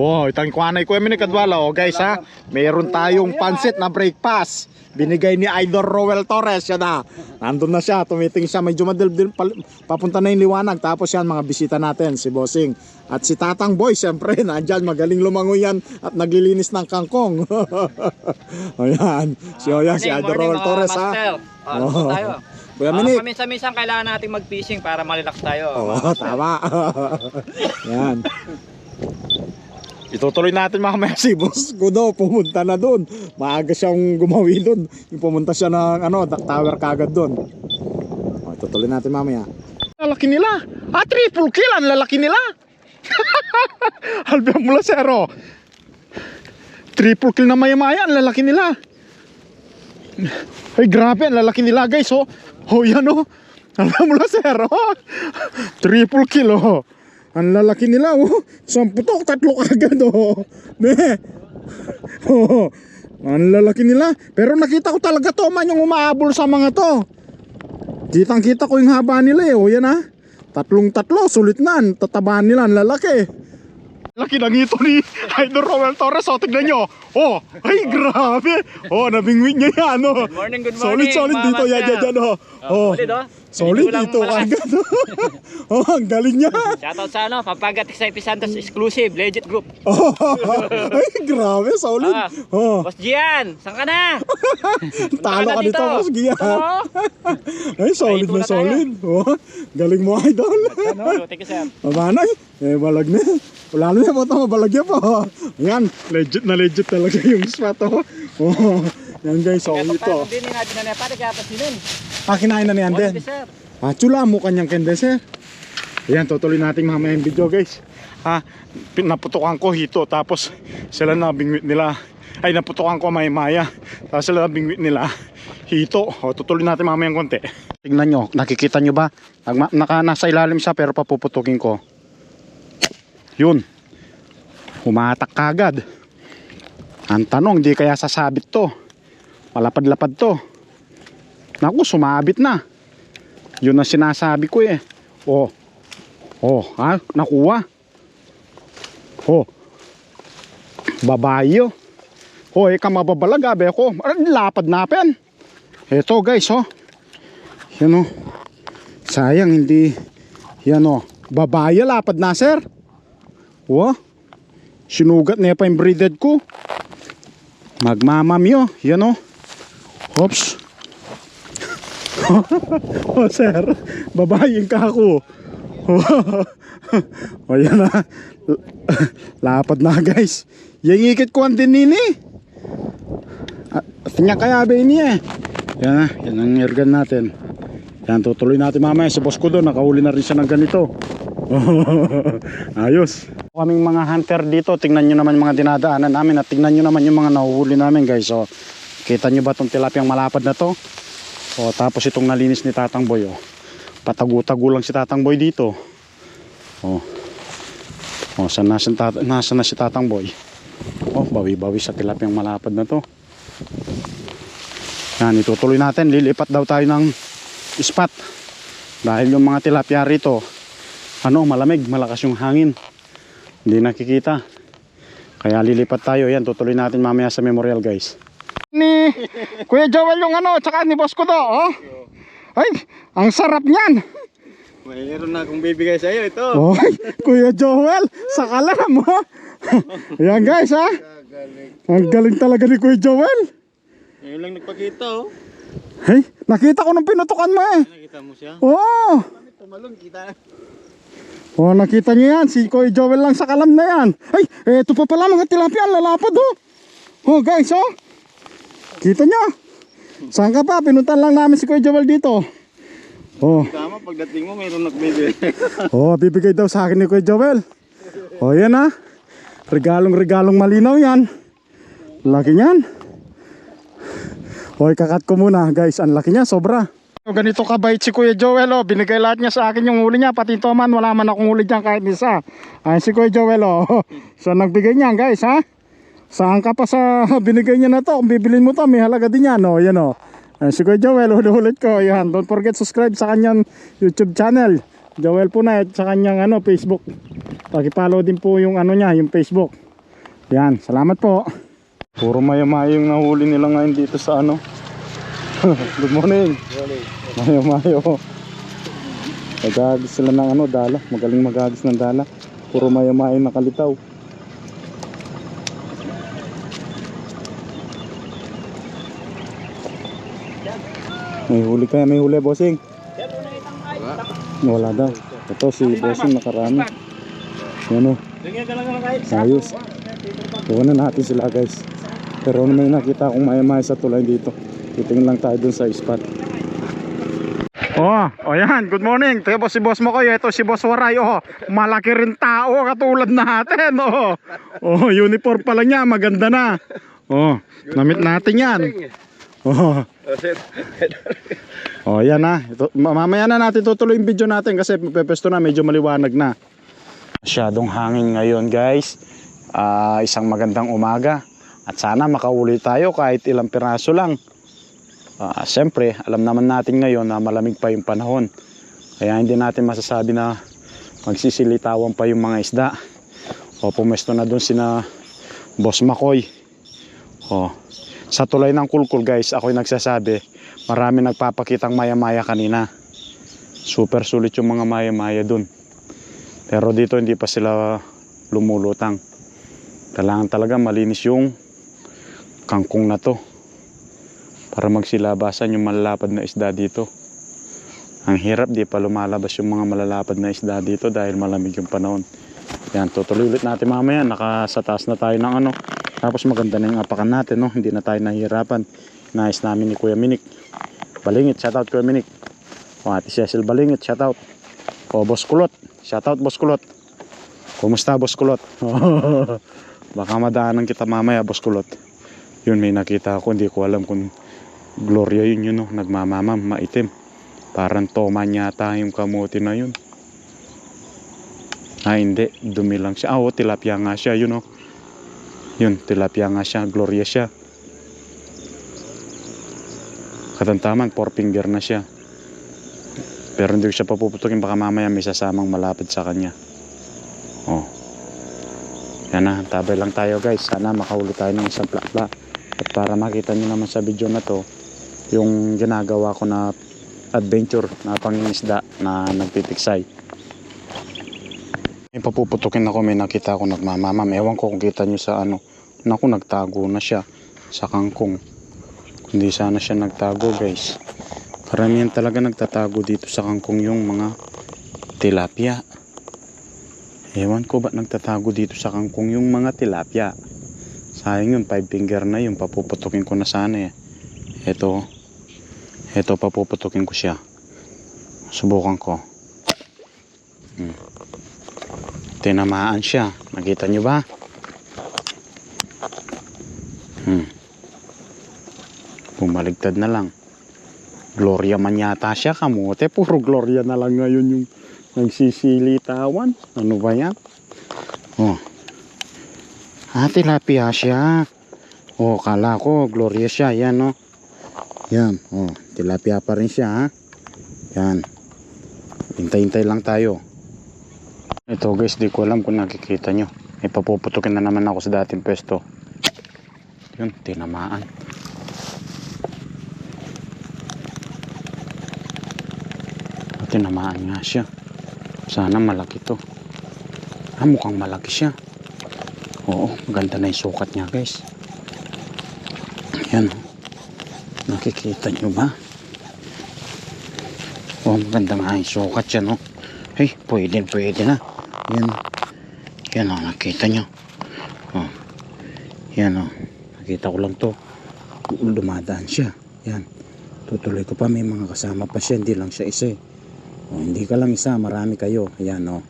Oh, itang kuanay ko yung kadwala oh guys ha. Meron tayong pansit na breakfast. Binigay ni Idol Roel Torres siya na. Nandun na siya, tumiting siya, medyo madilbil papunta na yung liwanag. Tapos yan mga bisita natin, si Bossing. At si Tatang Boy, siyempre, nandyan, magaling lumangoy yan at naglilinis ng kangkong. Ayan, si Oyan, si Idol Roel Torres ha. Ah, Oh. tayo. Kuya Ah, Minik. Paminsan-minsan kailangan nating mag-fishing para malilak tayo. Oo, tama. Yan. Itutuloy natin mamaya si Boss Gudo pumunta na doon. Maaga siyang gumawi doon. Yung pumunta siya ng ano, duck tower kagad doon. O, itutuloy natin mamaya. Lalaki nila. Ah, triple kill ang lalaki nila. Albiang mula zero. Triple kill na maya-maya ang lalaki nila. Ay, grabe ang lalaki nila guys. Oh, oh yan oh. Albiang mula zero. Triple kill oh. Ang lalaki nila oh. Samputok, tatlo kagad oh. Ne. Oh. Ang lalaki nila. Pero nakita ko talaga to man yung umaabol sa mga to. Kitang kita ko yung haba nila eh. O yan ah. Tatlong tatlo, sulit na. Tatabaan nila, ang lalaki. Laki ng ito ni Idol Roel Torres. O, tignan nyo. Oh, ay grabe. Oh, nabingwit niya yan. Oh. Good morning, good Solid, morning, solid mga dito. Yan, yan, yan. Oh. Oh. Solid oh. Solid ko lang dito malakas. agad. oh, ang galing niya. Shoutout sa ano, Pampagat Excited Santos exclusive, legit group. Oh, ay, grabe, solid. Ah. Oh, Boss Gian, saan ka na? talo ka dito, boss Gian. Oo. Ay, solid na solid. Oh, galing mo, idol. Ano? Thank you, sir. Mamanay, eh, balag na. Wala na yan, puta, mabalag yan pa. Ayan, legit na legit talaga yung spot, oh. Oh, yan guys, solid to. Hindi ni natin na pare kaya pa sinin. Ah, kinain na niyan din. sir. Ah, chula mo kanyang kendes eh. Ayan, tutuloy natin mamaya yung video guys. Ha, pin- naputukan ko hito tapos sila na bingwit nila. Ay, naputukan ko may maya. Tapos sila na bingwit nila hito. O, tutuloy natin mamaya yung konti. Tingnan nyo, nakikita nyo ba? Naka, nasa ilalim siya pero papuputukin ko. Yun. Humatak kagad. Ang tanong, di kaya sasabit to. Malapad-lapad to. Naku, sumabit na. Yun ang sinasabi ko eh. Oh. Oh, ha? Nakuha. Oh. Babayo. Oh, ikaw mababalag abe ko. Lapad na pen. Ito guys, oh. Yan oh. Sayang hindi. Yan oh. Babaya lapad na sir. Oh. Sinugat na pa yung breeded ko. Magmamami oh. Yan oh. Oops. oh sir, babayin ka ako. o yan na. Lapad na guys. Yung ikit ko ang din nini. At niya kaya ba ini eh. Yan na, yan ang airgun natin. Yan, tutuloy natin mamaya. Si boss ko doon, nakahuli na rin siya ng ganito. Ayos. Kaming mga hunter dito, tingnan nyo naman mga dinadaanan namin at tingnan nyo naman yung mga nahuhuli namin guys. So, kita nyo ba itong tilapiyang malapad na to? O, tapos itong nalinis ni Tatang Boy. O. Patagu-tagu lang si Tatang Boy dito. O. O, saan nasa, nasa na si Tatang Boy? O, bawi-bawi sa tilapiyang malapad na to. Yan, itutuloy natin. Lilipat daw tayo ng spot. Dahil yung mga tilapia rito, ano, malamig, malakas yung hangin. Hindi nakikita. Kaya lilipat tayo. Yan, tutuloy natin mamaya sa memorial guys. Ni Kuya Joel yung ano, tsaka ni boss ko to, oh. Ay, ang sarap niyan. Mayroon na akong bibigay sa iyo ito. Oy, Kuya Joel, sa kalam mo. Ayan guys ha. Ang galing talaga ni Kuya Joel. Ngayon lang nagpakita oh. Hey, nakita ko nung pinutukan mo eh. Nakita mo siya? Oo. Tumalong kita. Oh, nakita niyo yan. Si Kuya Joel lang sa kalam na yan. Ay, eto pa pala mga tilapia. Lalapad oh. Oh guys oh. Kita niyo. Saan ka pa? Pinuntan lang namin si Kuya Joel dito. Oh. Tama, pagdating mo mayroon nagbibigay. Oh, bibigay daw sa akin ni Kuya Joel. Oh, yan ah. Regalong-regalong malinaw yan. Laki niyan. Hoy, kakat ko muna guys. Ang laki niya, sobra. Ganito kabait si Kuya Joel oh. Binigay lahat niya sa akin yung huli niya. Pati ito man, wala man akong huli dyan kahit isa. Ay, si Kuya Joel oh. So, nagbigay niyan guys ha. Saan ka pa sa binigay niya na to? Kung bibilin mo to, may halaga din yan oh. Yan oh. Ay, si Kuya Joel, ulit ko. Yan, don't forget subscribe sa kanyang YouTube channel. Joel po at sa kanyang ano, Facebook. Paki-follow din po yung ano niya, yung Facebook. Yan, salamat po. Puro maya-maya yung nahuli nila ngayon dito sa ano. Good morning. Maya-mayo. Magagis sila ng ano, dala. Magaling magagis ng dala. Puro maya-maya yung nakalitaw. May huli kaya, may huli bossing. Wala daw. Ito si bossing nakarami. Ano? Ayos. Iwan na natin sila guys. Pero ano may nakita akong maya-maya sa tulay dito. Titingin lang tayo dun sa spot. Oh, oh yan. Good morning. Ito si Boss mo Ito si Boss Waray. Oh, malaki rin tao katulad natin. Oh, oh uniform pala niya. Maganda na. Oh, namit natin yan. Oh. Oh, yan na. Ito, ma- mamaya na natin tutuloy yung video natin kasi pepesto na medyo maliwanag na. Masyadong hangin ngayon, guys. Ah, isang magandang umaga. At sana makauli tayo kahit ilang piraso lang. Ah, Siyempre, alam naman natin ngayon na malamig pa yung panahon. Kaya hindi natin masasabi na magsisilitawan pa yung mga isda. O pumesto na doon sina Boss Makoy. O, sa tulay ng kulkul guys, ako'y nagsasabi, marami nagpapakitang maya-maya kanina. Super sulit yung mga maya-maya dun. Pero dito hindi pa sila lumulutang. Kailangan talaga malinis yung kangkong na to para magsilabasan yung malalapad na isda dito. Ang hirap di pa lumalabas yung mga malalapad na isda dito dahil malamig yung panahon. Yan, tutuloy ulit natin mamaya. Nakasa taas na tayo ng ano. Tapos maganda na yung apakan natin, no? Hindi na tayo nahihirapan. Nais namin ni Kuya Minik. Balingit, shoutout Kuya Minik. O Ate Cecil Balingit, shoutout. O Boss Kulot, shoutout Boss Kulot. Kumusta Boss Kulot? Baka madaanan kita mamaya Boss Kulot. Yun may nakita ako, hindi ko alam kung Gloria yun yun, no? nagmamamam, maitim. Parang toman yata yung kamote na yun. Ah, hindi. Dumi lang siya. Ah, oh, tilapia nga siya, yun oh. Yun, tilapia nga siya. Gloria siya. Katantaman, four finger na siya. Pero hindi ko siya papuputukin. Baka mamaya may sasamang malapit sa kanya. Oh. Yan na, tabay lang tayo guys. Sana makahuli tayo ng isang plakla. At para makita nyo naman sa video na to, yung ginagawa ko na adventure na pangingisda na nagpipiksay. May papuputukin ako, may nakita ako nagmamamam. Ewan ko kung kita nyo sa ano. Naku, nagtago na siya sa kangkong. Kundi sana siya nagtago guys. Karamihan talaga nagtatago dito sa kangkong yung mga tilapia. Ewan ko ba't nagtatago dito sa kangkong yung mga tilapia. Sayang yun, five finger na yun. Papuputukin ko na sana eh. Ito, ito papuputukin ko siya. Subukan ko. Hmm. Tinamaan siya. Nakita nyo ba? Hmm. Bumaligtad na lang. Gloria man yata siya kamote. Puro Gloria na lang ngayon yung nagsisilitawan. Ano ba yan? Oh. Ah, tilapia siya. Oh, kala ko Gloria siya. Yan, oh. Yan, oh. Tilapia pa rin siya, ha? Yan. Hintay-hintay lang tayo. Ito guys, di ko alam kung nakikita nyo. May na naman ako sa dating pwesto. Yun, tinamaan. Tinamaan nga siya. Sana malaki to. Ah, mukhang malaki siya. Oo, maganda na yung sukat niya guys. Yan. Nakikita nyo ba? Oh, maganda nga yung sukat siya, no? Hey, pwede, pwede na. Yan. Yan, oh, nakita nyo. Oh. Yan, oh. Nakita ko lang to. Dumadaan siya. Yan. Tutuloy ko pa. May mga kasama pa siya. Hindi lang siya isa, eh. Oh, hindi ka lang isa. Marami kayo. Yan, oh.